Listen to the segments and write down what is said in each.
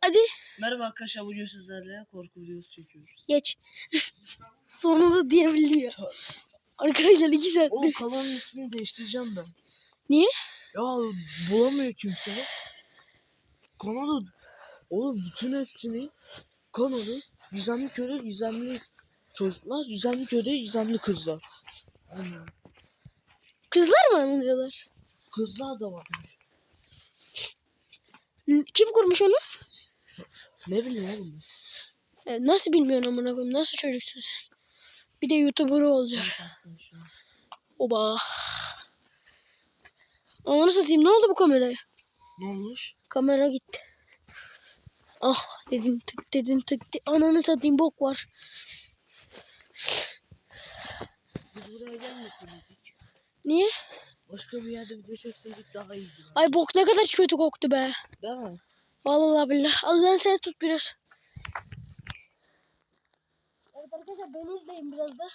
Hadi Merhaba arkadaşlar bugün sizlerle korku videosu çekiyoruz. geç. Sonunda diyebiliyor. Arkadaşlar iki saat. Oğlum kanalın ismini değiştireceğim ben. Niye? Ya bulamıyor kimse. Kanalı oğlum bütün hepsini kanalı gizemli köle gizemli çocuklar gizemli köle gizemli kızlar. Aynen. Kızlar mı anlıyorlar? Kızlar da varmış. Kim kurmuş onu? Ne bileyim oğlum. E, nasıl bilmiyorsun amına koyayım? Nasıl çocuksun sen? Bir de YouTuber olacak. Oba. Ananı satayım ne oldu bu kameraya? Ne olmuş? Kamera gitti. Ah dedin tık dedin tık. de- Ananı satayım bok var. Biz buraya gelmeseydik. Niye? Başka bir yerde video çekseydik daha iyiydi. Ay bok ne kadar kötü koktu be. Değil mi? Vallahi billah. Az lan sen tut biraz. Evet arkadaşlar beni izleyin biraz da.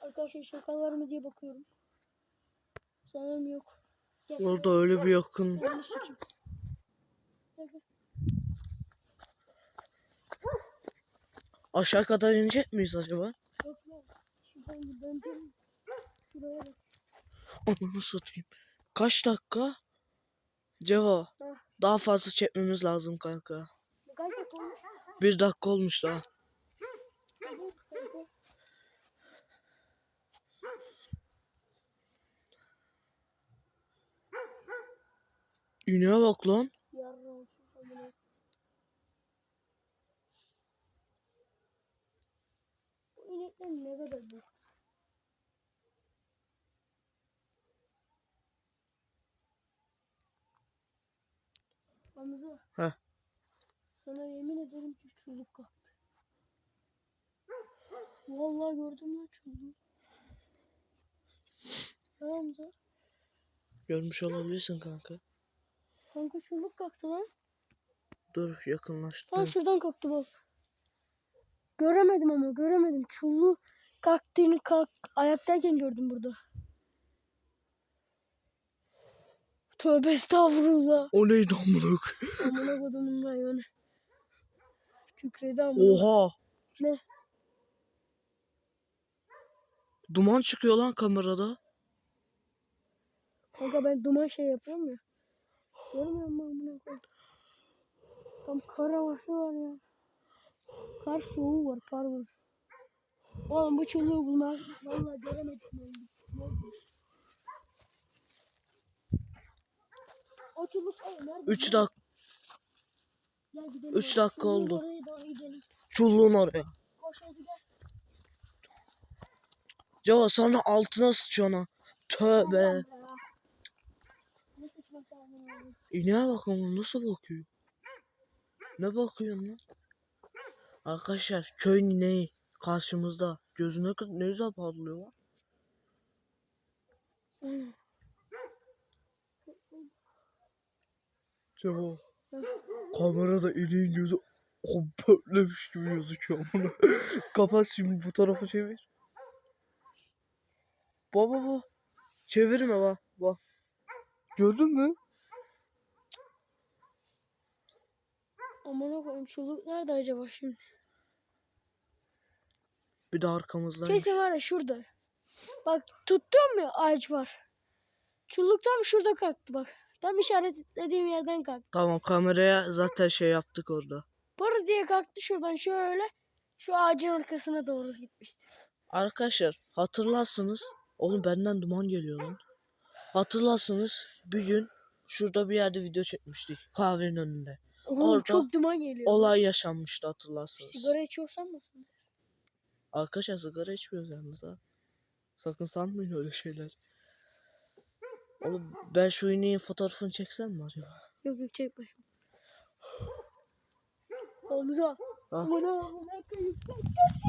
Arkadaşlar şaka var mı diye bakıyorum. Sanırım yok. Gel. Orada öyle bir yakın. Ananı sikeyim. Gel, gel. Aşağı kadar inecek miyiz acaba? Ananı satayım. Kaç dakika? Heh. Daha fazla çekmemiz lazım kanka. Kaç dakika olmuş? Bir dakika olmuş daha. İneğe bak lan. Yarın olsun. amına. Bu inekler ne kadar büyük. Hamza. Heh. Sana yemin ederim ki çocuk kalktı. Vallahi gördüm lan. Ya Hamza. Görmüş olabilirsin kanka. Kanka çocuk kalktı lan. Dur yakınlaştı. Tam şuradan kalktı bak. Göremedim ama göremedim. Çullu kalktığını kalk ayaktayken gördüm burada. Tövbe estağfurullah. O neydi amınık? Amına kodumun hayvanı. Kükredi ama. Oha. Ne? Duman çıkıyor lan kamerada. Kanka ben duman şey yapıyorum ya. Görmüyor musun amına koyayım? Tam kar havası var ya. Kar soğuğu var kar var. Oğlum bu çuluğu bulmak vallahi göremedik mi? Nerede? O çubuk ay nerede? 3 dak Gel gidelim. üç oraya. dakika Çuluğun oldu. Çulluğun oraya. Ceva sonra altına sıçıyor ona. Tövbe. İneğe bak ama nasıl bakıyor? Ne bakıyorsun lan? Arkadaşlar köyün ineği karşımızda. Gözüne kız ne güzel parlıyor lan. Hmm. Ceva. Kamerada ineğin gözü o pörtlemiş gibi gözüküyor bunu. Kapat şimdi bu tarafa çevir. Baba baba. Çevirme bak. Bak. Gördün mü? Amına koyayım çoluk nerede acaba şimdi? Bir de arkamızdan. Kesin var ya şurada. Bak tuttum mu ağaç var. Çulluk tam şurada kalktı bak. Tam işaretlediğim yerden kalktı. Tamam kameraya zaten şey yaptık orada. Barı diye kalktı şuradan şöyle. Şu ağacın arkasına doğru gitmişti. Arkadaşlar hatırlarsınız. Oğlum benden duman geliyor lan. Hatırlarsınız bir gün şurada bir yerde video çekmiştik kahvenin önünde. Oğlum Orada çok duman geliyor. Olay yaşanmıştı hatırlarsınız. Sigara içiyorsan mısın? Arkadaşlar sigara içmiyoruz yalnız ha. Sakın sanmayın öyle şeyler. Oğlum ben şu ineğin fotoğrafını çeksem mi acaba? Yok yok çek başım. Hamza. Ha. Amına amına koyayım.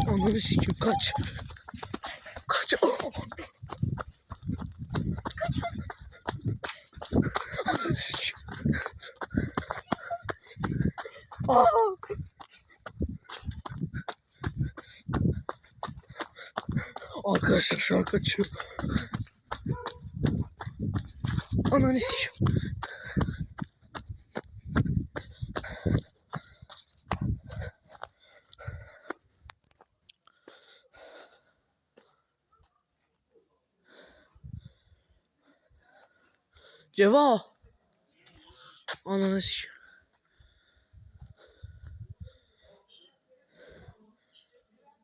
Ananı sikim kaç. Kaç. Ananı sikim. Aa! Arkadaşlar şu an kaçıyor. Ananı sikeyim. Ceva. Ananı sikeyim.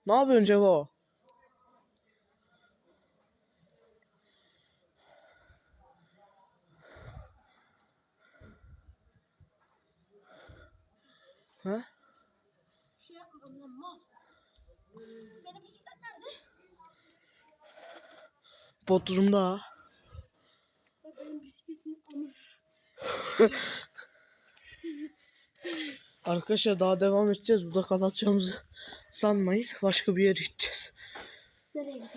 Ne yapıyorsun Ceva? Ha? Şey yapmadım lan mal. Senin bisiklet nerede? Bodrum'da. Arkadaşlar daha devam edeceğiz. Burada kapatacağımızı sanmayın. Başka bir yere gideceğiz. Nereye ya?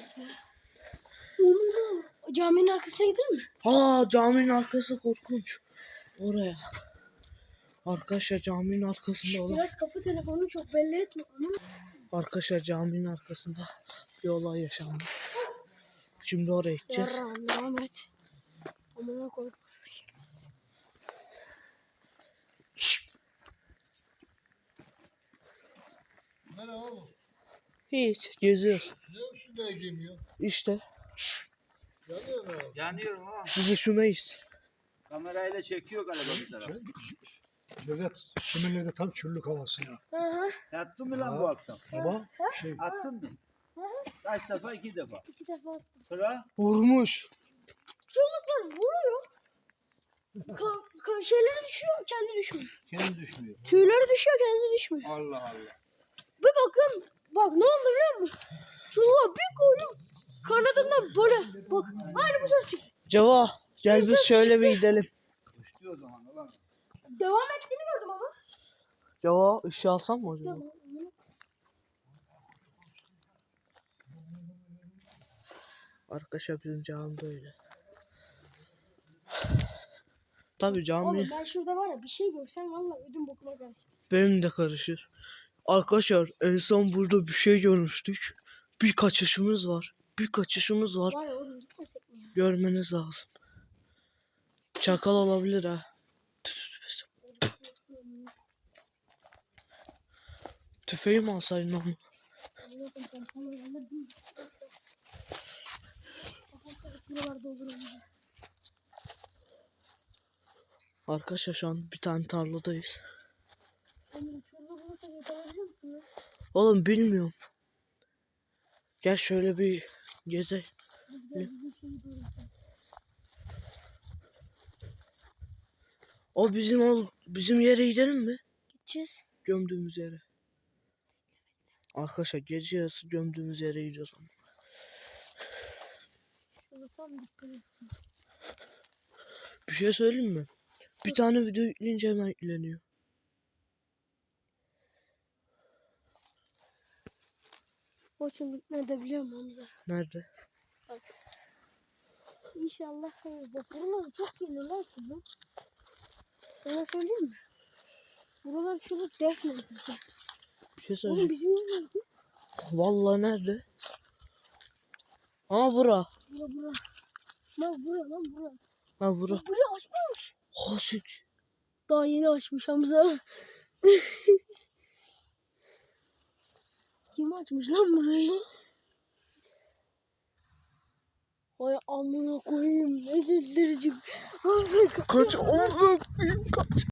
Onu Caminin arkasına gidelim mi? Aa caminin arkası korkunç. Oraya. Arkadaşlar caminin arkasında olan. Biraz kapı telefonunu çok belli etme. Arkadaşlar caminin arkasında bir olay yaşandı. Şimdi oraya gideceğiz. Yarrağım devam et. Amına koy. Nereye oğlum? Hiç geziyoruz. Ne üstüne giymiyor? İşte Yanıyor mu? Yanıyorum ha. biz üşümeyiz. Kamerayla çekiyor galiba bir taraf. Devlet şimdilerde tam çürlük havası ya. Hı hı. Yattın mı lan bu akşam? Ama şey Attın mı? Kaç defa? iki defa. İki defa attım. Sıra? Vurmuş. Çocuklar vuruyor. Ka ka şeyleri düşüyor, kendi düşmüyor. Kendi düşmüyor. Tüyleri düşüyor, kendi düşmüyor. Allah Allah. Bir bakın, bak ne oldu biliyor musun? Çoluğa bir koydum, kanadından böyle, bak aynı bu ses çıktı. Ceva gel biz şöyle bir gidelim. Düştü o zaman ulan. Devam ettiğini gördüm ama. Ceva ışığı alsam mı acaba? Tamam. Arkadaşlar bizim cami böyle. Tabii cami Oğlum ben şurada var ya bir şey görsem valla ödüm bokuma karşı. benim de karışır. Arkadaşlar en son burada bir şey görmüştük. Bir kaçışımız var. Bir kaçışımız var. Var ya oğlum gitmesek mi ya? Görmeniz lazım. Çakal olabilir ha. Tü tü tü tü. Tüfeği mi alsaydın onu? Ama. Arkadaşlar şu an bir tane tarladayız. Oğlum bilmiyorum. Gel şöyle bir geze. O bizim ol bizim yere gidelim mi? Gideceğiz. Gömdüğümüz yere. Arkadaşlar gece yarısı gömdüğümüz yere gidiyoruz ama. Tam dikkat Bir şey söyleyeyim mi? Bir tane video yükleyince hemen yükleniyor. Çılgın nerede biliyor musun Hamza? Nerede? İnşallah hayır. Bak buralar çok geliyor lan kızım. Sana söyleyeyim mi? Buralar çubuk defne. Bir şey Oğlum söyleyeceğim. bizim yerlerdi. Vallahi nerede? Aa bura. Bura bura. Lan bura lan bura. Ha bura. Bura açmamış. Hasik. Daha yeni açmış Hamza. Kim açmış lan burayı? Vay amına koyayım ne delirici. Hamza Kaç oğlum kaç.